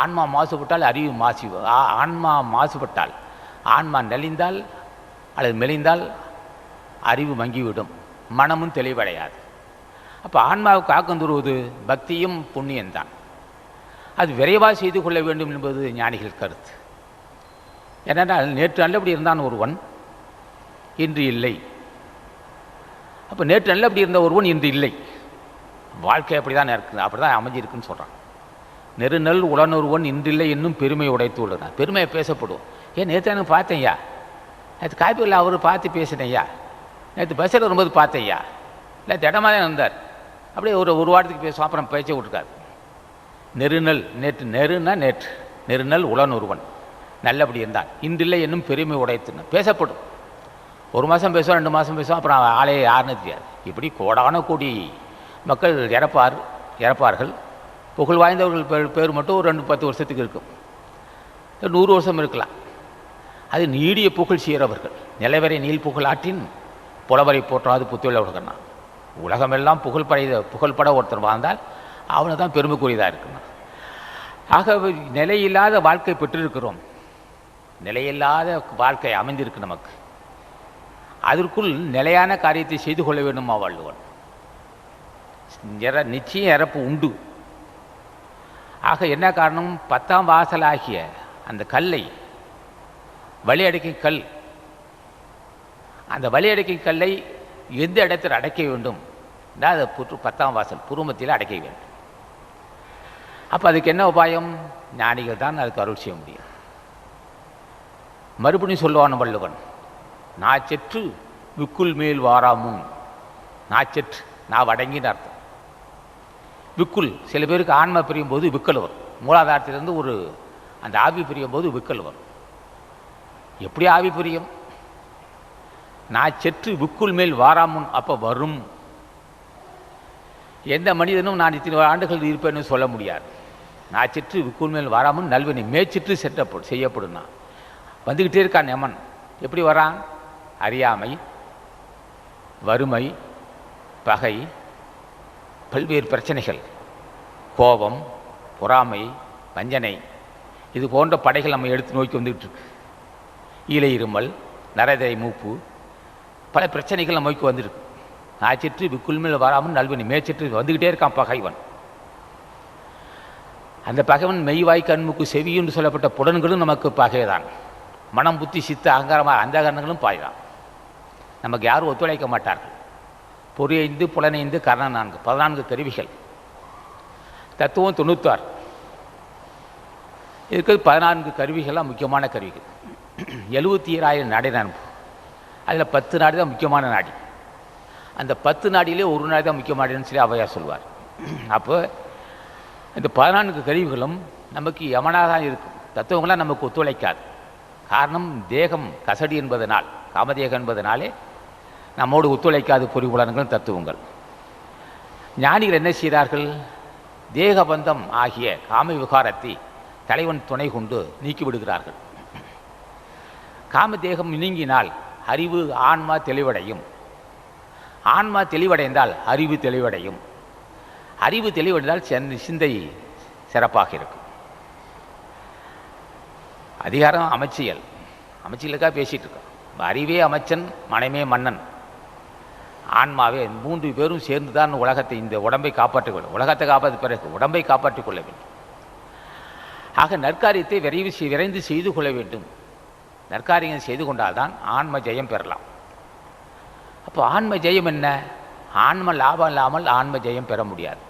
ஆன்மா மாசுபட்டால் அறிவு மாசி ஆன்மா மாசுபட்டால் ஆன்மா நெளிந்தால் அல்லது மெலிந்தால் அறிவு மங்கிவிடும். மனமும் தெளிவடையாது. அப்போ ஆன்மாவை காக்கம் தருவது பக்தியும் புண்ணியம்தான் அது விரைவாக செய்து கொள்ள வேண்டும் என்பது ஞானிகள் கருத்து. ஏனென்றால் நேற்று நல்லபடி இருந்தான் ஒருவன் இன்று இல்லை. அப்போ நேற்று நல்லபடி இருந்த ஒருவன் இன்று இல்லை. வாழ்க்கை அப்படி தான் இருக்குது அப்படி தான் அமைஞ்சிருக்குன்னு சொல்கிறான் நெருநல் உடனொருவன் இன்றில்லை இன்னும் பெருமை உடைத்து உள்ளன பெருமையை பேசப்படுவோம். ஏன் நேற்று எனக்கு பார்த்தேன்யா? நேற்று காய்ப்பில் அவர் பார்த்து பேசினேன்யா? நேற்று பஸ்ஸில் வரும்போது பார்த்தேன்யா? இல்லை திடமாக தான் இருந்தார் அப்படியே ஒரு ஒரு வாரத்துக்கு பேசுவோம். அப்புறம் பேச்சை விட்டுருக்காரு நெருநல் நேற்று நெருனா நேற்று? நெருநல் உளனொருவன் நல்லபடி இருந்தான். இன்றில்லை என்னும் பெருமை உடைத்துன்னு பேசப்படும். ஒரு மாதம் பேசுவோம் ரெண்டு மாதம் பேசுவோம். அப்புறம் ஆலையை யாருன்னு தெரியாது. இப்படி கோடான கோடி மக்கள் இறப்பார் இறப்பார்கள். புகழ் வாய்ந்தவர்கள் பேர் பேர் மட்டும் ஒரு ரெண்டு பத்து வருஷத்துக்கு இருக்கும். நூறு வருஷம் இருக்கலாம். அது நீடிய புகழ் செய்கிறவர்கள். நிலவரை நீள் புகழாற்றின் புலவரை போற்றாது புத்துள்ளவர்கள்னா உலகமெல்லாம் புகழ் படைத புகழ்பட ஒருத்தர் வாழ்ந்தால் அவனை தான் பெருமைக்குரியதாக இருக்கணும் ஆக நிலையில்லாத வாழ்க்கை பெற்றிருக்கிறோம். நிலையில்லாத வாழ்க்கை அமைந்திருக்கு நமக்கு. அதற்குள் நிலையான காரியத்தை செய்து கொள்ள வேண்டுமா வாழ்வன் நிச்சயம் இறப்பு உண்டு. ஆக என்ன காரணம்? பத்தாம் வாசலாகிய அந்த கல்லை வழி அடைக்கும் கல். அந்த வழி அடைக்கும் கல்லை எந்த இடத்தில் அடைக்க வேண்டும்? என்றால் அதை புற்று பத்தாம் வாசல் புருமத்தில் அடைக்க வேண்டும். அப்போ அதுக்கு என்ன உபாயம்? ஞானிகள் தான் அதுக்கு அருள் செய்ய முடியும். மறுபடியும் சொல்லுவான் வள்ளுவன் நாச்சற்று விக்குள் மேல் வாராமும் நாச்சற்று நான் வடங்கின்னு அர்த்தம். விக்குள் சில பேருக்கு ஆன்மா பிரியும் போது விக்கல் வரும் மூலாதாரத்திலிருந்து ஒரு அந்த ஆவி பிரியும் போது விக்கல் வரும் எப்படி ஆவி பிரியும்? நான் செற்று விக்குள் மேல் வாராமுன் அப்போ வரும். எந்த மனிதனும் நான் இத்தனை ஆண்டுகள் இருப்பேன்னு சொல்ல முடியாது. நான் செற்று விக்குள் மேல் வாராமுன் நல்வினை மேய்ச்சிற்று செட்டப்படும் செய்யப்படும் நான் வந்துக்கிட்டே இருக்கான் எமன் எப்படி வரான்? அறியாமை வறுமை பகை பல்வேறு பிரச்சனைகள். கோபம் பொறாமை வஞ்சனை. இது போன்ற படைகள் நம்ம எடுத்து நோக்கி வந்துக்கிட்டு இருக்கு. ஈலை இருமல் நரதிரை மூப்பு பல பிரச்சனைகள் நம்ம நோக்கி வந்துருக்கு. ஆச்சிற்று விக்குள்மையில் வராமல் நல்வனி மேய்ச்சிற்று வந்துக்கிட்டே இருக்கான் பகைவன். அந்த பகைவன் மெய்வாய் கண்முக்கு செவியுன்னு சொல்லப்பட்ட புலன்களும் நமக்கு பகைதான். மனம் புத்தி சித்த அகங்காரமாக அந்த கரணங்களும் பாய்தான். நமக்கு யாரும் ஒத்துழைக்க மாட்டார்கள். பொறியைந்து புலனைந்து கரணம் நான்கு பதினான்கு கருவிகள். தத்துவம் தொண்ணூத்தாறு. இருக்கிறது பதினான்கு கருவிகள்லாம் முக்கியமான கருவிகள். எழுபத்தி ஏழாயிரம் நாடை நான் அதில் பத்து நாடி தான் முக்கியமான நாடி. அந்த பத்து நாடியிலே ஒரு நாடி தான் முக்கிய சொல்லி அவையார் சொல்வார் அப்போ இந்த பதினான்கு கருவிகளும் நமக்கு யமனாக தான் இருக்கும். தத்துவங்களாம் நமக்கு ஒத்துழைக்காது. காரணம் தேகம் கசடி என்பதனால் காமதேகம் என்பதனாலே நம்மோடு ஒத்துழைக்காத பொறிபுலன்கள் தத்துவங்கள். ஞானிகள் என்ன செய்தார்கள்? தேகபந்தம் ஆகிய காம விகாரத்தை தலைவன் துணை கொண்டு நீக்கிவிடுகிறார்கள். காம தேகம் நீங்கினால் அறிவு ஆன்மா தெளிவடையும். ஆன்மா தெளிவடைந்தால் அறிவு தெளிவடையும். அறிவு தெளிவடைந்தால் சென் சிந்தை சிறப்பாக இருக்கும். அதிகாரம் அமைச்சியல். அமைச்சியலுக்காக பேசிகிட்டு இருக்கோம். அறிவே அமைச்சன் மனமே மன்னன். ஆன்மாவே மூன்று பேரும் சேர்ந்து தான் உலகத்தை இந்த உடம்பை காப்பாற்றிக்கொள்ள உலகத்தை காப்பாற்ற பிறகு உடம்பை காப்பாற்றிக் கொள்ள வேண்டும். ஆக நற்காரியத்தை விரைவு செய்- விரைந்து செய்து கொள்ள வேண்டும். நற்காரியங்கள் செய்து கொண்டால்தான் ஆன்ம ஜெயம் பெறலாம். அப்போ ஆன்ம ஜெயம் என்ன? ஆன்ம லாபம் இல்லாமல் ஆன்ம ஜெயம் பெற முடியாது.